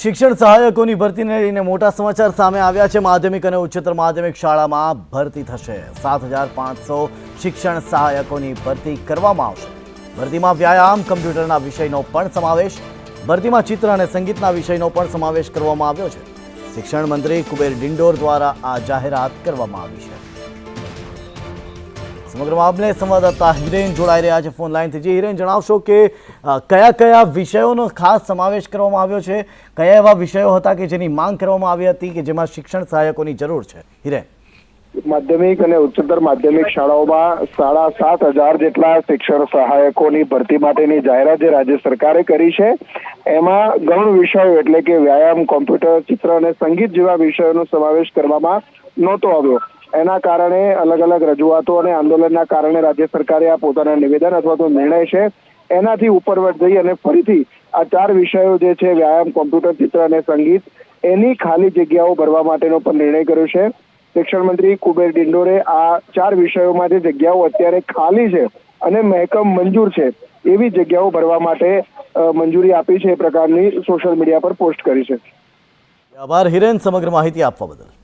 શિક્ષણ સહાયકોની ભરતીને લઈને મોટા સમાચાર સામે આવ્યા છે. માધ્યમિક અને ઉચ્ચતર માધ્યમિક શાળામાં ભરતી થશે. સાત હજાર પાંચસો શિક્ષણ સહાયકોની ભરતી કરવામાં આવશે. ભરતીમાં વ્યાયામ, કમ્પ્યુટરના વિષયનો પણ સમાવેશ, ભરતીમાં ચિત્ર અને સંગીતના વિષયનો પણ સમાવેશ કરવામાં આવ્યો છે. શિક્ષણ મંત્રી કુબેર ડિંડોર દ્વારા આ જાહેરાત કરવામાં આવી છે. સમગ્ર મામલે સંવાદદાતા હિરેન જોડાઈ રહ્યા છે ફોન લાઈનથી. જે હિરેન, જણાવશો કે કયા કયા વિષયોનો ખાસ સમાવેશ કરવામાં આવ્યો છે? કયા એવા વિષયો હતા કે જેની માંગ કરવામાં આવી હતી કે જેમાં શિક્ષણ સહાયકોની જરૂર છે? હિરેન. માધ્યમિક અને ઉચ્ચતર માધ્યમિક શાળાઓમાં સાડા સાત હજાર જેટલા શિક્ષણ સહાયકોની ભરતી માટેની જાહેરાત જે રાજ્ય સરકારે કરી છે, એમાં ગૌણ વિષયો એટલે કે વ્યાયામ, કોમ્પ્યુટર ચિત્ર અને સંગીત જેવા વિષયોનો સમાવેશ કરવામાં નહોતો આવ્યો. એના કારણે અલગ અલગ રજૂઆતો અને આંદોલનના કારણે રાજ્ય સરકારે આ પોતાના નિવેદન અથવા તો નિર્ણય છે, એનાથી ઉપરવટ જઈ અને ફરીથી આ ચાર વિષયો જે છે, વ્યાયામ, કોમ્પ્યુટર, ચિત્ર અને સંગીત, એની ખાલી જગ્યાઓ ભરવા માટેનો પણ નિર્ણય કર્યો છે. શિક્ષણ મંત્રી કુબેર ડિંડોરે આ ચાર વિષયોમાં જે જગ્યાઓ અત્યારે ખાલી છે અને મહેકમ મંજૂર છે, એવી જગ્યાઓ ભરવા માટે મંજૂરી આપી છે એ પ્રકારની સોશિયલ મીડિયા પર પોસ્ટ કરી છે. આભાર હિરેન, સમગ્ર માહિતી આપવા બદલ.